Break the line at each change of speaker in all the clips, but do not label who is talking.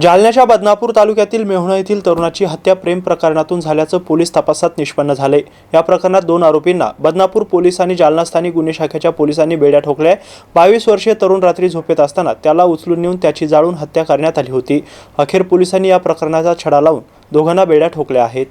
जालन्याच्या बदनापूर तालुक्यातील मेहुणा येथील तरुणाची हत्या प्रेम प्रकरणातून झाल्याचं पोलीस तपासात निष्पन्न झाले. या प्रकरणात दोन आरोपींना बदनापूर पोलीस आणि जालना स्थानिक गुन्हे शाखेच्या पोलिसांनी बेड्या ठोकल्या. बावीस वर्षीय तरुण रात्री झोपेत असताना त्याला उचलून नेऊन त्याची जाळून हत्या करण्यात आली होती. अखेर पोलिसांनी या प्रकरणाचा छडा लावून दोघांना बेड्या ठोकल्या आहेत.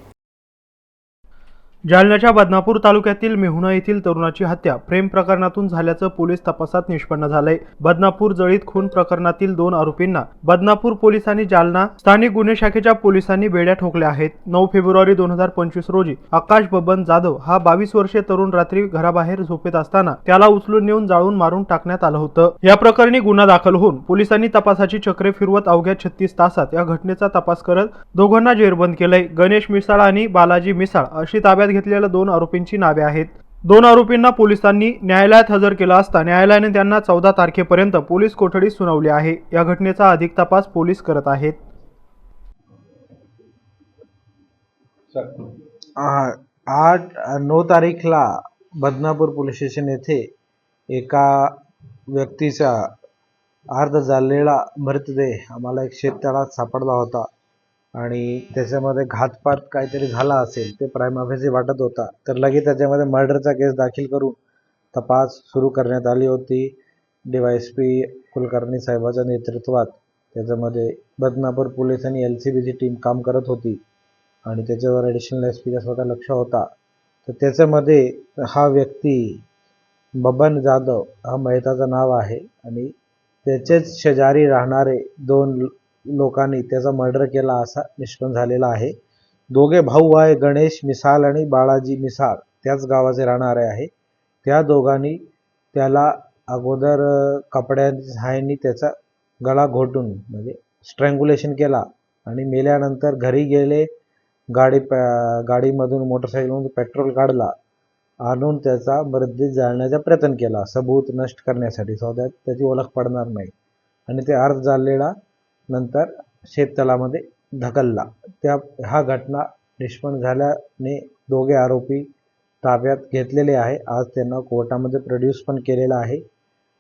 जालन्याच्या बदनापूर तालुक्यातील मेहुणा येथील तरुणाची हत्या प्रेम प्रकरणातून झाल्याचं पोलीस तपासात निष्पन्न झालंय. बदनापूर जळीत खून प्रकरणातील दोन आरोपींना बदनापूर पोलिसांनी जालना स्थानिक गुन्हे शाखेच्या पोलिसांनी बेड्या ठोकल्या आहेत. नऊ फेब्रुवारी दोन हजार पंचवीस रोजी आकाश बबन जाधव हा बावीस वर्षीय तरुण रात्री घराबाहेर झोपेत असताना त्याला उचलून नेऊन जाळून मारून टाकण्यात आलं होतं. या प्रकरणी गुन्हा दाखल होऊन पोलिसांनी तपासाची चक्रे फिरवत अवघ्या छत्तीस तासात या घटनेचा तपास करत दोघांना जेरबंद केलंय. गणेश मिसाळ आणि बालाजी मिसाळ अशी ताब्यात घेतलेल्या दोन आरोपींची नावे आहेत. दोन आरोपींना पोलिसांनी न्यायालयात हजर केला असता न्यायालयाने त्यांना चौदा तारखेपर्यंत पोलीस कोठडी सुनावली आहे. या घटनेचा अधिक तपास पोलीस करत आहेत.
आठ नऊ तारीखला बदनापूर पोलीस स्टेशन येथे एका व्यक्तीचा अर्ध झालेला मृतदेह आम्हाला एक शेततळात सापडला होता. आणि त्याच्यामध्ये घातपात काहीतरी झाला असेल ते प्राईम ऑफिसही वाटत होता. तर लगेच त्याच्यामध्ये मर्डरचा केस दाखल करून तपास सुरू करण्यात आली होती. D Y S P Kulkarni साहेबाच्या नेतृत्वात त्याच्यामध्ये बदनापूर पोलीस आणि एल सी बीची टीम काम करत होती आणि त्याच्यावर ॲडिशनल एस पीचा स्वतः लक्ष होता. तर त्याच्यामध्ये हा व्यक्ती बबन जाधव हा मेहताचं नाव आहे आणि त्याचेच शेजारी राहणारे दोन लोकांनी त्याचा मर्डर केला असा निष्पन्न झालेला आहे. दोघे भाऊ आहे गणेश मिसाळ आणि बाळाजी मिसाळ त्याच गावाचे राहणारे आहे. त्या दोघांनी त्याला अगोदर कपड्यांच्या सहाय्याने त्याचा गळा घोटून म्हणजे स्ट्रँग्युलेशन केला आणि मेल्यानंतर घरी गेले गाडी प गाडीमधून मोटरसायकलमधून पेट्रोल काढला आणून त्याचा मृत्यू जाळण्याचा प्रयत्न केला. सबूत नष्ट करण्यासाठी सो दॅट त्याची ओळख पडणार नाही. आणि ते अर्ज जाळलेला नंतर शेततळामध्ये ढकलला. त्या हा घटना निष्पन्न झाल्याने दोघे आरोपी ताब्यात घेतलेले आहे. आज त्यांना कोर्टामध्ये प्रोड्यूस पण केलेला आहे.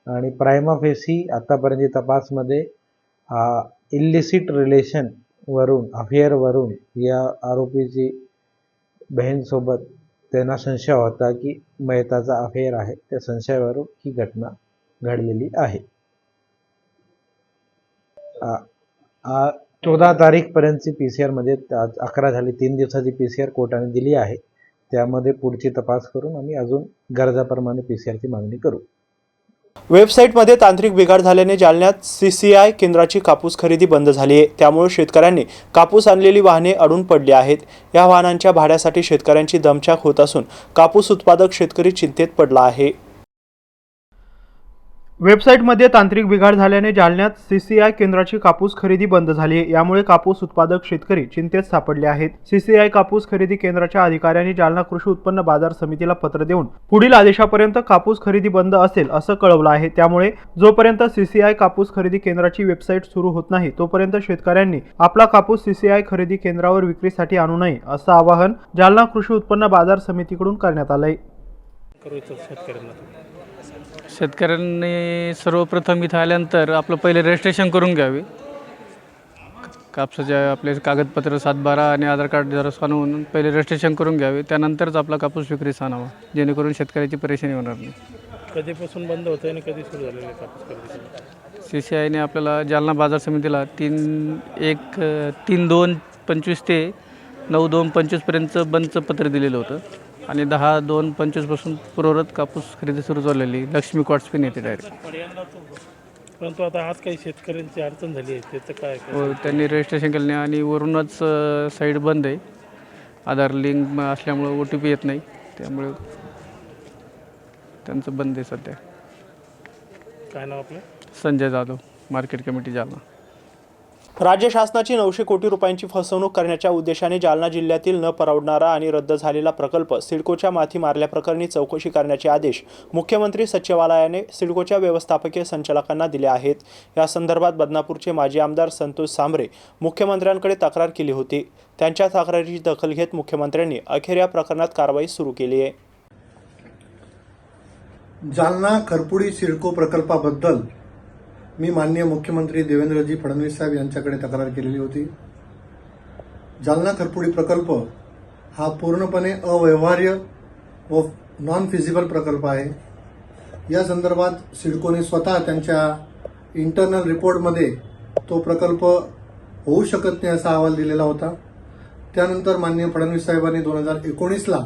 आणि प्रायमा फेसी आत्तापर्यंत तपासमध्ये इल्लिसिट रिलेशन वरून अफेअरवरून या आरोपीची बहीणसोबत त्यांना संशय होता की मयताचा अफेअर आहे. त्या संशयावरून ही घटना घडलेली आहे. चौदा तारीखपर्यंतची पी सी आरमध्ये आज अकरा झाली. तीन दिवसाची पी सी आर कोर्टाने दिली आहे. त्यामध्ये पुढची तपास करून आम्ही अजून गरजाप्रमाणे पी सी आरची मागणी करू.
वेबसाईटमध्ये तांत्रिक बिघाड झाल्याने जालन्यात सी सी आय केंद्राची कापूस खरेदी बंद झाली आहे. त्यामुळे शेतकऱ्यांनी कापूस आणलेली वाहने अडून पडली आहेत. या वाहनांच्या भाड्यासाठी शेतकऱ्यांची दमछाक होत असून कापूस उत्पादक शेतकरी चिंतेत पडला आहे. वेबसाईटमध्ये तांत्रिक बिघाड झाल्याने जालन्यात सी सी आय केंद्राची कापूस खरेदी बंद झाली. आहे यामुळे कापूस उत्पादक शेतकरी चिंतेत सापडले आहेत. सी सी आय कापूस खरेदी केंद्राच्या अधिकाऱ्यांनी जालना कृषी उत्पन्न बाजार समितीला पत्र देऊन पुढील आदेशापर्यंत कापूस खरेदी बंद असेल असं कळवलं आहे. त्यामुळे जोपर्यंत सी सी आय कापूस खरेदी केंद्राची वेबसाईट सुरू होत नाही तोपर्यंत शेतकऱ्यांनी आपला कापूस सी सी आय खरेदी केंद्रावर विक्रीसाठी आणू नये असं आवाहन जालना कृषी उत्पन्न बाजार समितीकडून करण्यात आलंय.
शेतकऱ्यांनी सर्वप्रथम इथं आल्यानंतर आपलं पहिले रजिस्ट्रेशन करून घ्यावे. कापसाचे आपले कागदपत्र सातबारा आणि आधार कार्ड जरा आणून पहिले रजिस्ट्रेशन करून घ्यावे. त्यानंतरच आपला कापूस विक्रीस आणावा जेणेकरून शेतकऱ्याची परेशानी होणार नाही.
कधीपासून बंद होतं आणि कधी सुरू झालेलं आहे कापूस खरेदी
सी सी आयने आपल्याला जालना बाजार समितीला तीन एक तीन दोन पंचवीस ते नऊ दोन पंचवीसपर्यंतचं बंदचं पत्र दिलेलं होतं. आणि दहा दोन पंचवीसपासून पूर्वरत कापूस खरेदी सुरू झालेली. लक्ष्मी क्वार्ट्स पण येते डायरेक्ट
परंतु आता आज काही शेतकऱ्यांची अडचण झाली आहे त्याचं काय काय
व त्यांनी रजिस्ट्रेशन केलं नाही आणि वरूनच साईड बंद आहे. आधार लिंक असल्यामुळं ओ टी पी येत नाही. त्यामुळे त्यांचं बंद आहे सध्या.
काय नाव आपलं?
Sanjay Jadhav market committee Jalna.
राज्य शासनाची नऊशे कोटी रुपयांची फसवणूक करण्याच्या उद्देशाने जालना जिल्ह्यातील न परवडणारा आणि रद्द झालेला प्रकल्प सिडकोच्या माथी मारल्याप्रकरणी चौकशी करण्याचे आदेश मुख्यमंत्री सचिवालयाने सिडकोच्या व्यवस्थापकीय संचालकांना दिले आहेत. या संदर्भात बदनापूरचे माजी आमदार संतोष सांबरे मुख्यमंत्र्यांकडे तक्रार केली होती. त्यांच्या तक्रारीची दखल घेत मुख्यमंत्र्यांनी अखेर या प्रकरणात कारवाई सुरू केली आहे.
जालना खरपुडी सिडको प्रकल्पाबद्दल मी माननीय मुख्यमंत्री देवेंद्रजी फडणवीस साहेब यांच्याकडे तक्रार केलेली होती. जालना खरपुडी प्रकल्प हा पूर्णपणे अव्यवहार्य व नॉन फिजिबल प्रकल्प आहे. या संदर्भात सिडकोने स्वतः त्यांच्या इंटरनल रिपोर्टमध्ये तो प्रकल्प होऊ शकत नाही असा अहवाल दिलेला होता. त्यानंतर माननीय फडणवीस साहेबांनी दोन हजार एकोणीसला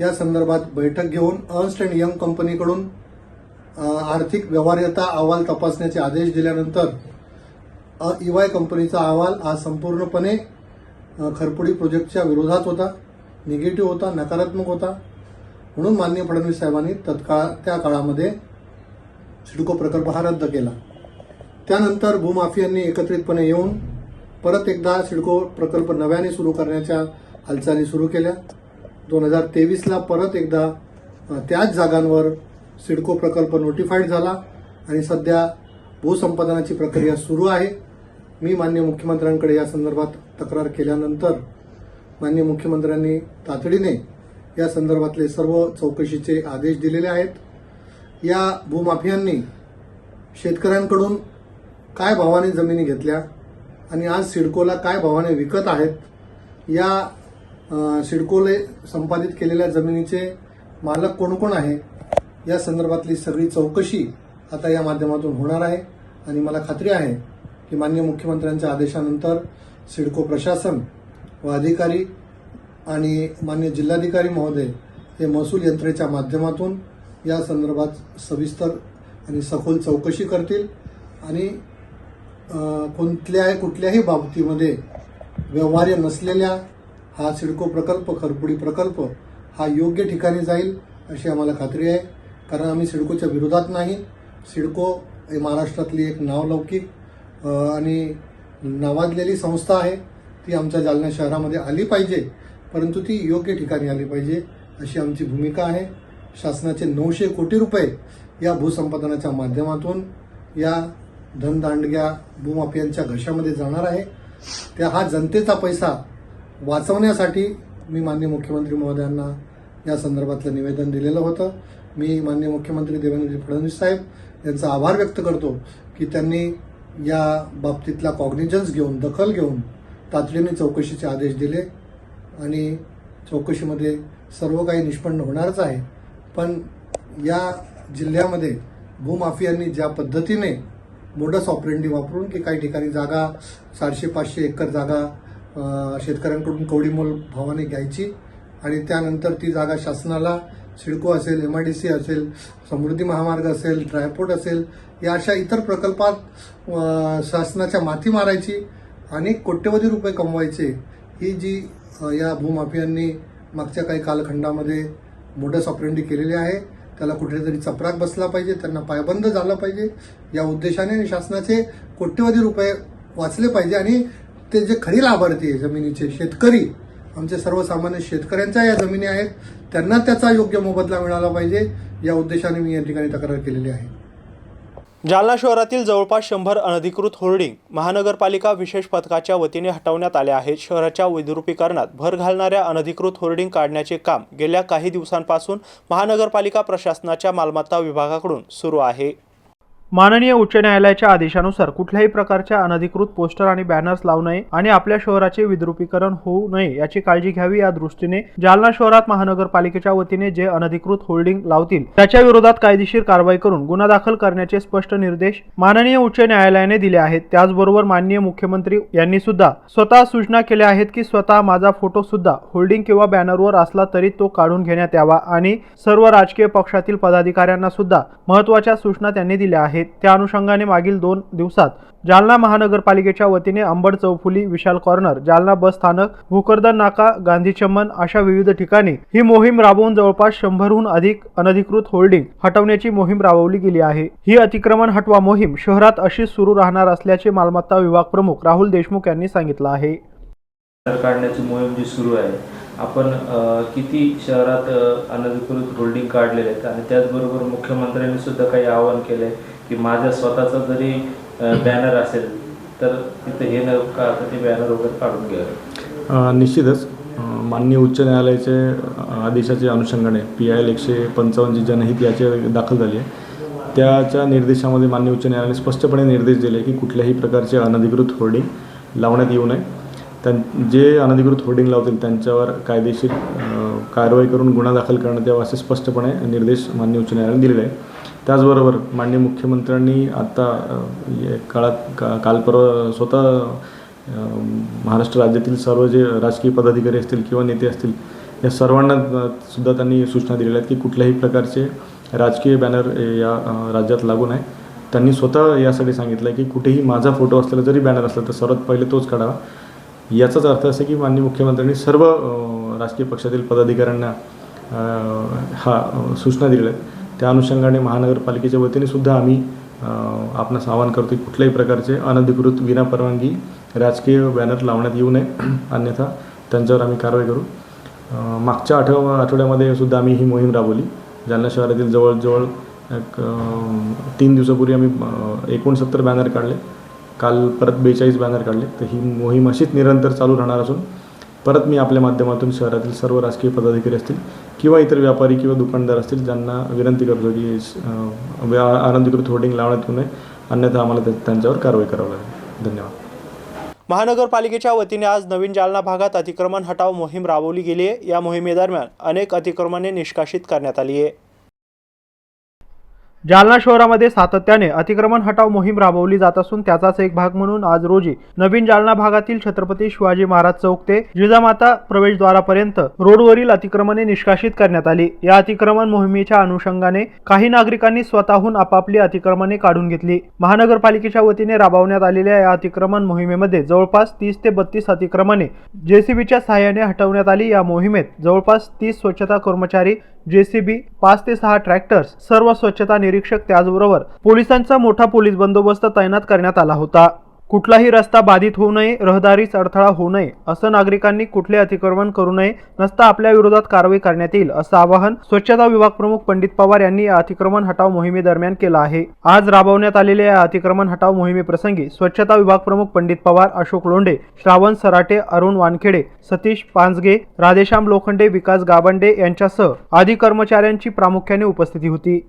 या संदर्भात बैठक घेऊन अर्न्स्ट अँड यंग कंपनीकडून आर्थिक व्यवहार्यता अहवाल तपासण्याचे आदेश दिल्यानंतर ईवाय कंपनीचा अहवाल आज संपूर्णपणे खरपुडी प्रोजेक्टच्या विरोधात होता निगेटिव्ह होता नकारात्मक होता. म्हणून माननीय फडणवीस साहेबांनी तत्काळ त्या काळामध्ये सिडको प्रकल्प हा रद्द केला. त्यानंतर भूमाफियांनी एकत्रितपणे येऊन परत एकदा सिडको प्रकल्प नव्याने सुरू करण्याच्या हालचाली सुरू केल्या. दोन हजार तेवीसला परत एकदा त्याच जागांवर सिडको प्रकल्प नोटिफाईड झाला आणि सध्या भूसंपादनाची प्रक्रिया सुरू आहे. मी मान्य मुख्यमंत्र्यांकडे या संदर्भात तक्रार केल्यानंतर मान्य मुख्यमंत्र्यांनी तातडीने या संदर्भातले सर्व चौकशीचे आदेश दिलेले आहेत. या भूमाफियांनी शेतकऱ्यांकडून काय भावाने जमिनी घेतल्या आणि आज सिडकोला काय भावाने विकत आहेत या सिडकोले संपादित केलेल्या जमिनीचे मालक कोण कोण आहे या संदर्भातली सगळी चौकशी आता या माध्यमातून होणार आहे. आणि मला खात्री आहे की मान्य मुख्यमंत्र्यांच्या आदेशानंतर सिडको प्रशासन व अधिकारी आणि मान्य जिल्हाधिकारी महोदय हे महसूल यंत्रणेच्या माध्यमातून या संदर्भात सविस्तर आणि सखोल चौकशी करतील. आणि कोणत्याही कुठल्याही बाबतीमध्ये व्यवहार्य नसलेल्या हा सिडको प्रकल्प खरपुडी प्रकल्प हा योग्य ठिकाणी जाईल अशी आम्हाला खात्री आहे. कारण आम्ही सिडकोच्या विरोधात नाही. सिडको ही महाराष्ट्रातली एक नावलौकिक आणि नावाजलेली संस्था आहे. ती आमच्या जालना शहरामध्ये आली पाहिजे परंतु ती योग्य ठिकाणी आली पाहिजे अशी आमची भूमिका आहे. शासनाचे नऊशे कोटी रुपये या भूसंपादनाच्या माध्यमातून या धनदांडग्या भूमाफियांच्या घशामध्ये जाणार आहे. त्या हा जनतेचा पैसा वाचवण्यासाठी मी माननीय मुख्यमंत्री महोदयांना या संदर्भातलं निवेदन दिलेलं होतं. मी मान्य मुख्यमंत्री देवेंद्र फडणवीस साहेब यांचा आभार व्यक्त करतो की त्यांनी या बाबतीतला कॉग्निजन्स घेऊन दखल घेऊन तातडीने चौकशीचे आदेश दिले. आणि चौकशीमध्ये सर्व काही निष्पन्न होणारच आहे. पण या जिल्ह्यामध्ये भूमाफियांनी ज्या पद्धतीने मोडस ऑपरेंडी वापरून की काही ठिकाणी जागा चारशे पाचशे एकर जागा शेतकऱ्यांकडून कवडीमोल भावाने घ्यायची आणि त्यानंतर ती जागा शासनाला सिडको असेल एम आय डी सी असेल समृद्धी महामार्ग असेल ड्रायपोर्ट असेल या अशा इतर प्रकल्पात शासनाच्या माथी मारायची आणि कोट्यवधी रुपये कमवायचे ही जी या भूमाफियांनी मागच्या काही कालखंडामध्ये मोडस ऑपरेंडी केलेली आहे त्याला कुठेतरी चपराक बसला पाहिजे त्यांना पायबंद झाला पाहिजे या उद्देशाने आणि शासनाचे कोट्यवधी रुपये वाचले पाहिजे आणि ते जे खरी लाभार्थी आहे जमिनीचे शेतकरी आमचे सर्वसामान्य शेतकऱ्यांच्या या जमिनी आहेत. त्यांना त्याचा योग्य मोबदला मिळाला पाहिजे या उद्देशाने मी या ठिकाणी तक्रार केलेली आहे.
जालना शहरातील जवळपास शंभर अनधिकृत होर्डिंग महानगरपालिका विशेष पथकाच्या वतीने हटवण्यात आले आहेत. शहराच्या विद्रुपीकरणात भर घालणाऱ्या अनधिकृत होर्डिंग काढण्याचे काम गेल्या काही दिवसांपासून महानगरपालिका प्रशासनाच्या मालमत्ता विभागाकडून सुरू आहे. माननीय उच्च न्यायालयाच्या आदेशानुसार कुठल्याही प्रकारच्या अनधिकृत पोस्टर आणि बॅनर्स लावू नये आणि आपल्या शहराचे विद्रुपीकरण होऊ नये याची काळजी घ्यावी या दृष्टीने जालना शहरात महानगरपालिकेच्या वतीने जे अनधिकृत होल्डिंग लावतील त्याच्या विरोधात कायदेशीर कारवाई करून गुन्हा दाखल करण्याचे स्पष्ट निर्देश माननीय उच्च न्यायालयाने दिले आहेत. त्याचबरोबर माननीय मुख्यमंत्री यांनी सुद्धा स्वतः सूचना केल्या आहेत की स्वतः माझा फोटो सुद्धा होल्डिंग किंवा बॅनरवर असला तरी तो काढून घेण्यात यावा आणि सर्व राजकीय पक्षातील पदाधिकाऱ्यांना सुद्धा महत्त्वाच्या सूचना त्यांनी दिल्या आहेत. आहेत त्या अनुषंगाने मागील दोन दिवसात जालना महानगरपालिकेच्या वतीने अंबड चौफुली विशाल कॉर्नर जालना बस स्थानक भोकरदन नाका गांधी चमन अशा विविध ठिकाणी ही मोहीम राबवून जवळपास शंभरहून अधिक अनधिकृत होल्डिंग हटवण्याची मोहीम राबवली गेली आहे. ही अतिक्रमण हटवा मोहीम शहरात अशीच सुरू राहणार असल्याचे मालमत्ता विभाग प्रमुख राहुल देशमुख यांनी सांगितलं आहे.
काढण्याची मोहीम जी सुरू आहे आपण किती शहरात अनधिकृत होल्डिंग काढलेले आहेत आणि त्याचबरोबर मुख्यमंत्र्यांनी सुद्धा काही आवाहन केलं आहे की माझ्या स्वतःचा जरी बॅनर असेल तर तिथे हे न का ते बॅनर वगैरे काढून घ्यावे.
निश्चितच. माननीय उच्च न्यायालयाचे आदेशाचे आदेशाच्या अनुषंगाने पी आय एल एकशे पंचावन्नची जनहित याची दाखल झाली आहे. त्याच्या निर्देशामध्ये माननीय उच्च न्यायालयाने स्पष्टपणे निर्देश दिले की कुठल्याही प्रकारचे अनधिकृत होर्डिंग लावण्यात येऊ नये. त्यां जे अनधिकृत होर्डिंग लावतील त्यांच्यावर कायदेशीर कारवाई करून गुन्हा दाखल करण्यात यावा असे स्पष्टपणे निर्देश माननीय उच्च न्यायालयाने दिलेले आहे त्याचबरोबर माननीय मुख्यमंत्र्यांनी आत्ता या काळात का काल परवा स्वतः महाराष्ट्र राज्यातील सर्व जे राजकीय पदाधिकारी असतील किंवा नेते असतील या सर्वांना सुद्धा त्यांनी सूचना दिलेल्या आहेत की कुठल्याही प्रकारचे राजकीय बॅनर या राज्यात लागू नये. त्यांनी स्वतः यासाठी सांगितलं आहे की कुठेही माझा फोटो असलेला जरी बॅनर असला तर सर्वात पहिले तोच काढावा याचाच अर्थ असा की माननीय मुख्यमंत्र्यांनी सर्व राजकीय पक्षातील पदाधिकाऱ्यांना हा सूचना दिलेल्या आहेत. त्या अनुषंगाने महानगरपालिकेच्या वतीने सुद्धा आम्ही आपणास आवाहन करतो की कुठल्याही प्रकारचे अनधिकृत विनापरवानगी राजकीय बॅनर लावण्यात येऊ नये. अन्यथा त्यांच्यावर आम्ही कारवाई करू. मागच्या आठव आठवड्यामध्ये सुद्धा आम्ही ही मोहीम राबवली. जालना शहरातील जवळजवळ एक तीन दिवसापूर्वी आम्ही एकोणसत्तर बॅनर काढले. काल परत बेचाळीस बॅनर काढले. तर ही मोहीम अशीच निरंतर चालू राहणार असून परत मी आपल्या माध्यमातून शहरातील सर्व राजकीय पदाधिकारी असतील किंवा इतर व्यापारी किंवा दुकानदार असतील ज्यांना विनंती करतो की व्या- अनधिकृत होर्डिंग लावण्यात येऊ नये. अन्यथा आम्हाला त्यांच्यावर कारवाई करावी लागेल. धन्यवाद.
महानगरपालिकेच्या वतीने आज नवीन जालना भागात अतिक्रमण हटाव मोहीम राबवली गेली आहे. या मोहिमेदरम्यान अनेक अतिक्रमणे निष्कासित करण्यात आली आहे. जालना शहरामध्ये सातत्याने अतिक्रमण हटाव मोहीम राबवली जात असून त्याचाच एक भाग म्हणून आज रोजी नवीन जालना भागातील छत्रपती शिवाजी महाराज चौक ते जिजामाता प्रवेशद्वारापर्यंत रोडवरील अतिक्रमणे निष्कासित करण्यात आली. या अतिक्रमण मोहिमेच्या अनुषंगाने काही नागरिकांनी स्वतःहून आपापली अतिक्रमणे काढून घेतली. महानगरपालिकेच्या वतीने राबवण्यात आलेल्या या अतिक्रमण मोहिमेमध्ये जवळपास तीस ते बत्तीस अतिक्रमणे जेसीबीच्या सहाय्याने हटवण्यात आली. या मोहिमेत जवळपास तीस स्वच्छता कर्मचारी जेसीबी पाच ते सहा ट्रॅक्टर्स सर्व स्वच्छता निरीक्षक त्याचबरोबर पोलिसांचा मोठा पोलीस बंदोबस्त तैनात करण्यात आला होता. कुठलाही रस्ता बाधित होऊ नये रहदारीस अडथळा होऊ नये असं नागरिकांनी कुठले अतिक्रमण करू नये नसता आपल्या विरोधात कारवाई करण्यात येईल असं आवाहन स्वच्छता विभाग प्रमुख पंडित पवार यांनी या अतिक्रमण हटाव मोहिमेदरम्यान केलं आहे. आज राबवण्यात आलेल्या या अतिक्रमण हटाव मोहिमेप्रसंगी स्वच्छता विभाग प्रमुख पंडित पवार अशोक लोंढे श्रावण सराटे अरुण वानखेडे सतीश पांजगे राधेश्याम लोखंडे विकास गावंडे यांच्यासह आदी कर्मचाऱ्यांची प्रामुख्याने उपस्थिती होती.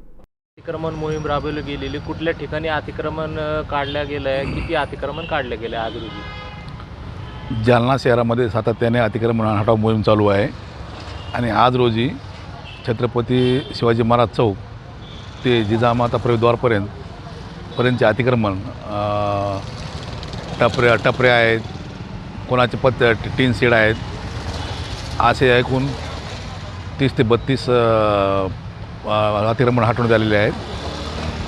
अतिक्रमण मोहीम राबवली गेलेली. कुठल्या ठिकाणी अतिक्रमण काढल्या काढलं गेलं आहे किती अतिक्रमण काढलं गेलं आहे आज रोजी?
जालना शहरामध्ये सातत्याने अतिक्रमण हटाव मोहीम चालू आहे. आणि आज रोजी छत्रपती शिवाजी महाराज चौक ते जिजामाता प्रवेशद्वारपर्यंत पर्यंतचे अतिक्रमण टपऱ्या टपऱ्या आहेत. कोणाचे पत टीन शेड आहेत. असे ऐकून तीस ते बत्तीस अतिक्रमण हटवण्यात आलेले आहेत.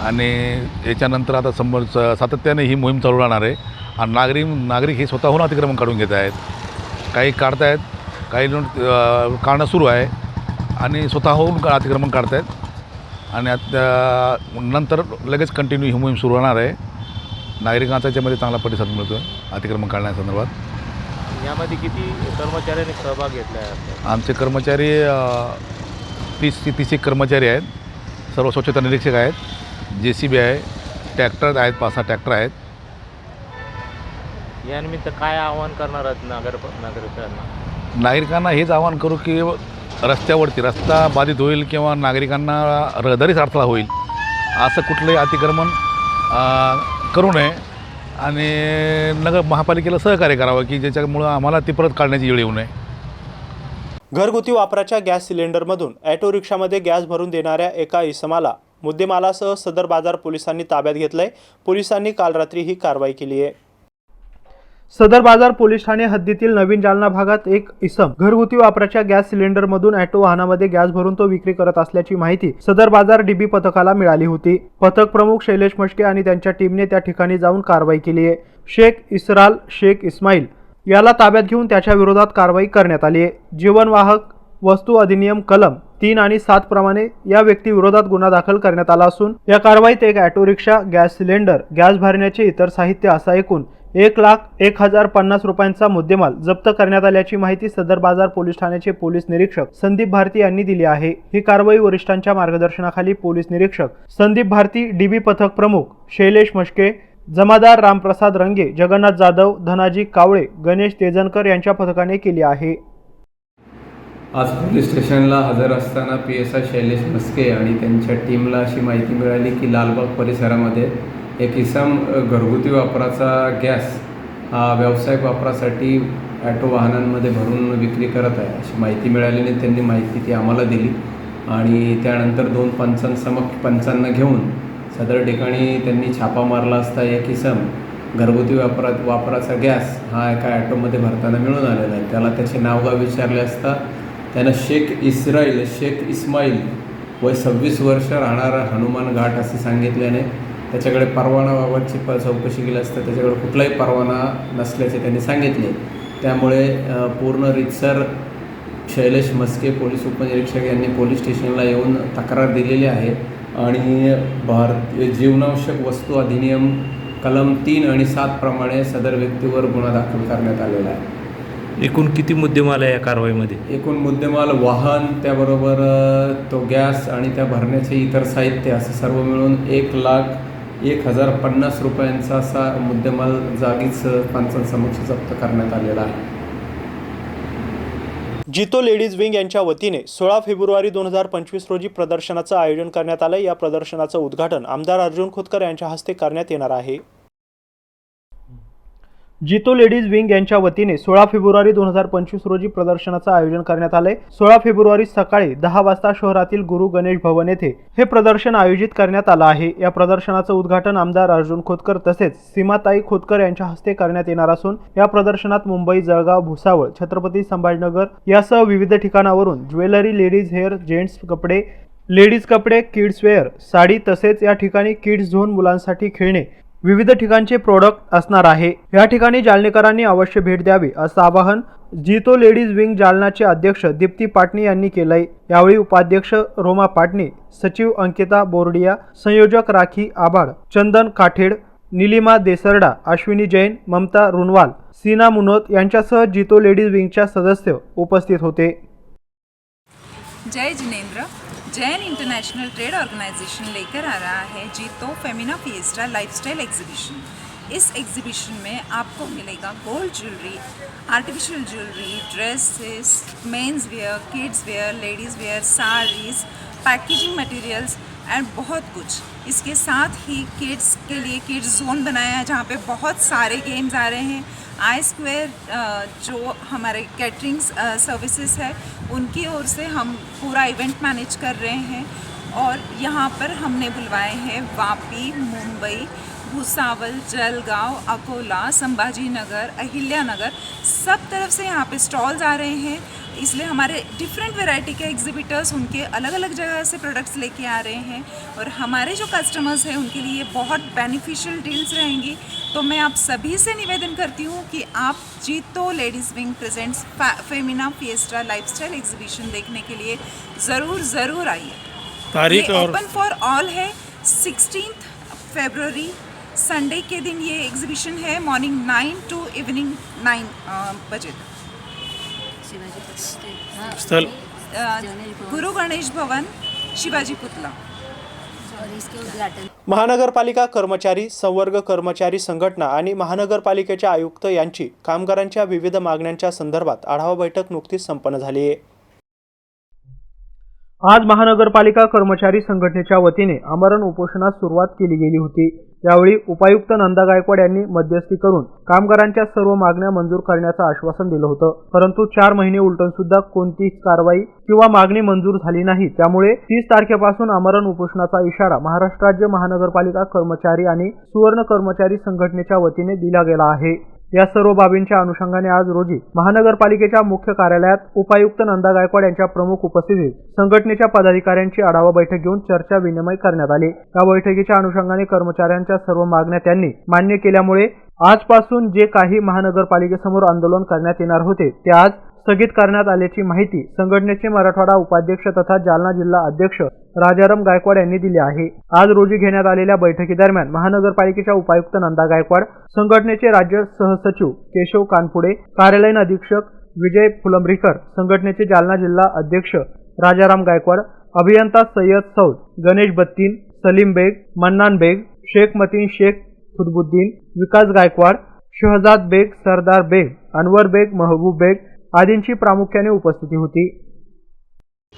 आणि याच्यानंतर आता समोर सातत्याने ही मोहीम चालू राहणार आहे. आणि नागरिक नागरिक हे स्वतःहून अतिक्रमण काढून घेत आहेत. काही काढतायत काही काढणं सुरू आहे. आणि स्वतःहून का- अतिक्रमण काढतायत. आणि आता नंतर लगेच कंटिन्यू ही मोहीम सुरू राहणार आहे. नागरिकांचा याच्यामध्ये चांगला प्रतिसाद मिळतो आहे अतिक्रमण काढण्यासंदर्भात
यामध्ये किती कर्मचाऱ्यांनी सहभाग घेतला आहे?
आमचे कर्मचारी तीस ते तीस एक कर्मचारी आहेत. सर्व स्वच्छता निरीक्षक आहेत. जे सी बी आहे. ट्रॅक्टर आहेत. पाच सहा ट्रॅक्टर आहेत.
यानिमित्त काय आवाहन करणार आहेत नागर नागरिकांना?
नागरिकांना हेच आवाहन करू की रस्त्यावरती रस्ता बाधित होईल किंवा नागरिकांना रहदारीच अडथळा होईल असं कुठलंही अतिक्रमण अ, करू नये. आणि नगर महापालिकेला सहकार्य करावं की ज्याच्यामुळं आम्हाला ती परत काढण्याची वेळ येऊ नये.
घरगुती वापराच्या गॅस सिलेंडरमधून ॲटो रिक्षामध्ये गॅस भरून देणाऱ्या एका इसमाला मुद्देमालासह सदर बाजार पोलिसांनी ताब्यात घेतलंय. पोलिसांनी काल रात्री ही कारवाई केली आहे. सदर बाजार पोलीस ठाणे हद्दीतील नवीन जालना भागात एक इसम घरगुती वापराच्या गॅस सिलेंडरमधून ॲटो वाहनामध्ये गॅस भरून तो विक्री करत असल्याची माहिती सदर बाजार डीबी पथकाला मिळाली होती. पथक प्रमुख शैलेश मश्के आणि त्यांच्या टीमने त्या ठिकाणी जाऊन कारवाई केली आहे. शेख इसराल शेख इस्माईल याला ताब्यात घेऊन त्याच्या विरोधात कारवाई करण्यात आली आहे. जीवनवाहक वस्तू अधिनियम कलम तीन आणि सात प्रमाणे या व्यक्ती विरोधात गुन्हा दाखल करण्यात आला असून या कारवाईत एक auto rickshaw gas cylinder gas भरण्याचे इतर साहित्य असा एकूण एक लाख एक हजार पन्नास रुपयांचा मुद्देमाल जप्त करण्यात आल्याची माहिती सदर बाजार पोलीस ठाण्याचे पोलीस निरीक्षक संदीप भारती यांनी दिली आहे. ही कारवाई वरिष्ठांच्या मार्गदर्शनाखाली पोलीस निरीक्षक संदीप भारती डीबी पथक प्रमुख शैलेश मश्के जमादार रामप्रसाद रंगे जगन्नाथ जाधव धनाजी कावळे गणेश तेजनकर यांच्या पथकाने केली आहे.
आज पोलीस स्टेशनला हजर असताना P S I Shailesh Maske आणि त्यांच्या टीमला अशी माहिती मिळाली की लालबाग परिसरामध्ये एक इसम घरगुती वापराचा गॅस हा व्यावसायिक वापरासाठी ॲटो वाहनांमध्ये भरून विक्री करत आहे. अशी माहिती मिळाल्याने त्यांनी माहिती ती आम्हाला दिली आणि त्यानंतर दोन पंचांसमक पंचांना घेऊन सदर ठिकाणी त्यांनी छापा मारला असता एक इसम घरगुती वापरात वापराचा गॅस हा एका ॲटोमध्ये भरताना मिळून आलेला आहे. त्याला त्याचे नावगाव विचारले असता त्यानं शेख इस्राईल शेख इस्माईल वय सव्वीस वर्ष राहणारा हनुमान घाट असे सांगितल्याने त्याच्याकडे परवानाबाबतची प चौकशी केली असता त्याच्याकडे कुठलाही परवाना नसल्याचे त्यांनी सांगितले. त्यामुळे पूर्ण रितसर शैलेश मस्के पोलीस उपनिरीक्षक यांनी पोलीस स्टेशनला येऊन तक्रार दिलेली आहे. आणि भारतीय जीवनावश्यक वस्तू अधिनियम कलम तीन आणि सात प्रमाणे सदर व्यक्तीवर गुन्हा दाखल करण्यात आलेला आहे.
एकूण किती मुद्देमाल आहे या कारवाईमध्ये?
एकूण मुद्देमाल वाहन त्याबरोबर तो गॅस आणि त्या भरण्याचे इतर साहित्य असं सर्व मिळून एक लाख एक हजार पन्नास रुपयांचा असा मुद्देमाल जागीच अ, पंचांसमक्ष जप्त करण्यात आलेला आहे.
जितो लेडीज विंग यांच्या वतीने सोळा फेब्रुवारी दोन हजार पंचवीस रोजी प्रदर्शनाचं आयोजन करण्यात आलं. या प्रदर्शनाचं उद्घाटन आमदार अर्जुन खोतकर यांच्या हस्ते करण्यात येणार आहे. जितो लेडीज विंग यांच्या वतीने सोळा फेब्रुवारी दोन हजार पंचवीस रोजी प्रदर्शनाचं आयोजन करण्यात आलंय. सोळा फेब्रुवारी सकाळी दहा वाजता शहरातील गुरु गणेश भवन येथे हे प्रदर्शन आयोजित करण्यात आलं आहे. या प्रदर्शनाचं उद्घाटन आमदार अर्जुन खोतकर तसेच सीमाताई खोतकर यांच्या हस्ते करण्यात येणार असून या प्रदर्शनात मुंबई जळगाव भुसावळ छत्रपती संभाजीनगर यासह विविध ठिकाणावरून ज्वेलरी लेडीज हेअर जेंट्स कपडे लेडीज कपडे किड्स वेअर साडी तसेच या ठिकाणी किड्स झोन मुलांसाठी खेळणे विविध ठिकाणचे प्रोडक्ट असणार आहे. या ठिकाणी जालनेकरांनी अवश्य भेट द्यावी असं आवाहन जितो लेडीज विंग जालनाचे अध्यक्ष दीप्ती पाटणी यांनी केलंय. यावेळी उपाध्यक्ष रोमा पाटणी सचिव अंकिता बोर्डिया संयोजक राखी आबाड चंदन काठेड निलिमा देसरडा अश्विनी जैन ममता रुनवाल सीना मुनोत यांच्यासह जितो लेडीज विंगच्या सदस्य उपस्थित होते.
जय Jinendra. Jain international trade organisation लेकर आ रहा है JITO Femina fiesta lifestyle exhibition. इस एग्जीबिशन में आपको मिलेगा gold jewellery, artificial jewellery, dresses, men's wear, kids wear, ladies wear, saris, packaging materials and बहुत कुछ। इसके साथ ही किड्स के लिए किड्स जोन बनाया है जहाँ पे बहुत सारे गेम्स आ रहे हैं। आई स्क्वेयर जो हमारे कैटरिंग सर्विसेज़ है, उनकी ओर से हम पूरा इवेंट मैनेज कर रहे हैं और यहाँ पर हमने बुलवाए हैं वापी, मुंबई भूसावल जलगांव अकोला संभाजी नगर अहिल्या नगर सब तरफ़ से यहाँ पे स्टॉल्स आ रहे हैं। इसलिए हमारे डिफरेंट वैरायटी के एग्जिबिटर्स उनके अलग अलग जगह से प्रोडक्ट्स लेके आ रहे हैं और हमारे जो कस्टमर्स हैं उनके लिए बहुत बेनिफिशियल डील्स रहेंगी। तो मैं आप सभी से निवेदन करती हूँ कि आप JITO ladies wing presents Femina fiesta lifestyle exhibition देखने के लिए ज़रूर ज़रूर आइए।
तारीख
ओपन फॉर ऑल है सिक्सटीन फरवरी संडे के दिन ये एग्जीबिशन है morning nine to evening nine बजे तक।
स्थल।
गुरु गणेश भवन शिवाजी पुतला।
महानगरपालिका कर्मचारी संवर्ग कर्मचारी संघटना आणि महानगरपालिकेचे आयुक्त यांची कामगारांच्या विविध मागण्यांच्या संदर्भात आढावा बैठक नुकतीच संपन्न झाली आहे. आज महानगरपालिका कर्मचारी संघटनेच्या वतीने आमरण उपोषणास सुरुवात केली गेली होती. यावेळी उपायुक्त नंदा गायकवाड यांनी मध्यस्थी करून कामगारांच्या सर्व मागण्या मंजूर करण्याचं आश्वासन दिलं होतं. परंतु चार महिने उलटून सुद्धा कोणतीच कारवाई किंवा मागणी मंजूर झाली नाही. त्यामुळे तीस तारखेपासून आमरण उपोषणाचा इशारा महाराष्ट्र राज्य महानगरपालिका कर्मचारी आणि सुवर्ण कर्मचारी संघटनेच्या वतीने दिला गेला आहे. या सर्व बाबींच्या अनुषंगाने आज रोजी महानगरपालिकेच्या मुख्य कार्यालयात उपायुक्त नंदा गायकवाड यांच्या प्रमुख उपस्थितीत संघटनेच्या पदाधिकाऱ्यांची आढावा बैठक घेऊन चर्चा विनिमय करण्यात आली. या बैठकीच्या अनुषंगाने कर्मचाऱ्यांच्या सर्व मागण्या त्यांनी मान्य केल्यामुळे आजपासून जे काही महानगरपालिकेसमोर आंदोलन करण्यात येणार होते ते आज स्थगित करण्यात आल्याची माहिती संघटनेचे मराठवाडा उपाध्यक्ष तथा जालना जिल्हा अध्यक्ष राजाराम गायकवाड यांनी दिली आहे. आज रोजी घेण्यात आलेल्या बैठकीदरम्यान महानगरपालिकेच्या उपायुक्त नंदा गायकवाड संघटनेचे राज्य सहसचिव केशव कानपुडे कार्यालयीन अधीक्षक विजय फुलंब्रीकर संघटनेचे जालना जिल्हा अध्यक्ष राजाराम गायकवाड अभियंता सय्यद सौद गणेश बत्तीन सलीम बेग मन्नान बेग शेख मतीन शेख खुदबुद्दीन विकास गायकवाड शहजाद बेग सरदार बेग अनवर बेग महबूब बेग आदींची प्रामुख्याने उपस्थिती होती.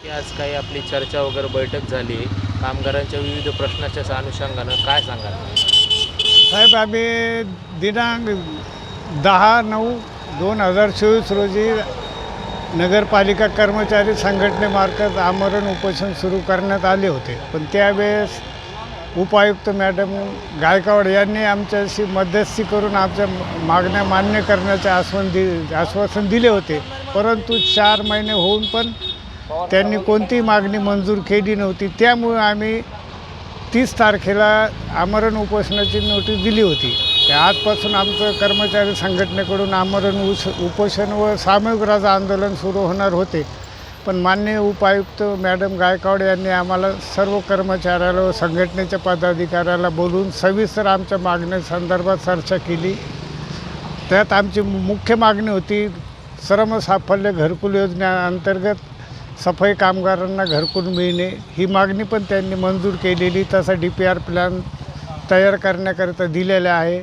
की आज काही आपली चर्चा वगैरे बैठक झाली. कामगारांच्या विविध प्रश्नाच्या अनुषंगानं काय सांगाल?
साहेब आम्ही दिनांक दहा नऊ दोन हजार चोवीस रोजी नगरपालिका कर्मचारी संघटनेमार्फत आमरण उपोषण सुरू करण्यात आले होते. पण त्यावेळेस उपायुक्त मॅडम गायकवाड यांनी आमच्याशी मध्यस्थी करून आमच्या मागण्या मान्य करण्याचे आश्वासन दि आश्वासन दिले होते. परंतु चार महिने होऊन पण त्यांनी कोणतीही मागणी मंजूर केली नव्हती. त्यामुळे आम्ही तीस तारखेला आमरण उपोषणाची नोटीस दिली होती. आजपासून आमचं कर्मचारी संघटनेकडून आमरण उस उपोषण व सामूहिक राजा आंदोलन सुरू होणार होते. पण मान्य उपायुक्त मॅडम गायकवाड यांनी आम्हाला सर्व कर्मचाऱ्याला व संघटनेच्या पदाधिकाऱ्याला बोलून सविस्तर आमच्या मागण्यासंदर्भात चर्चा केली. त्यात आमची मुख्य मागणी होती श्रम साफल्य घरकुल योजनेअंतर्गत सफाई कामगारांना घरकुल मिळणे ही मागणी पण त्यांनी मंजूर केलेली तसा डी पी आर प्लॅन तयार करण्याकरिता दिलेला आहे.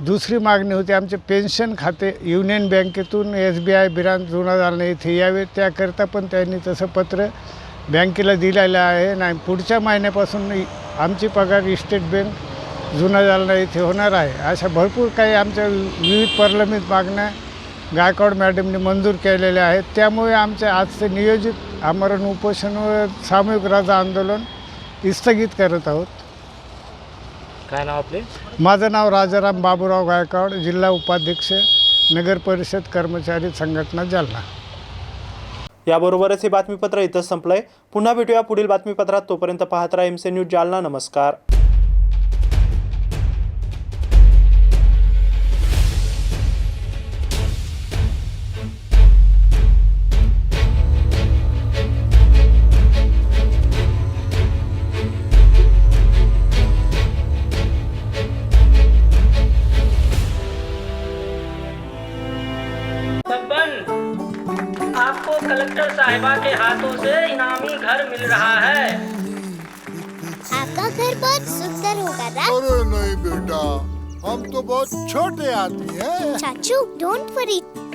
दुसरी मागणी होती आमचे पेन्शन खाते युनियन बँकेतून एस बी आय बिरान जुना जालना येथे यावे त्याकरिता पण त्यांनी तसं पत्र बँकेला दिलेलं आहे. नाही पुढच्या महिन्यापासून आमची पगार इस्टेट बँक जुना जालना येथे होणार आहे. अशा भरपूर काही आमच्या विविध प्रलंबित मागण्या गायकवाड मॅडमने मंजूर केलेल्या आहेत. त्यामुळे आमचे आजचे नियोजित आमरण उपोषण व सामूहिक राजा आंदोलन स्थगित करत आहोत.
काय नाव आपले?
माझं नाव राजाराम बाबूराव गायकवाड जिल्हा उपाध्यक्ष नगर परिषद कर्मचारी संघटना जालना.
याबरोबरच हे बातमीपत्र इथंच संपलंय. पुन्हा भेटूया पुढील बातमीपत्रात. तोपर्यंत पाहत राहा एमसे न्यूज जालना. नमस्कार.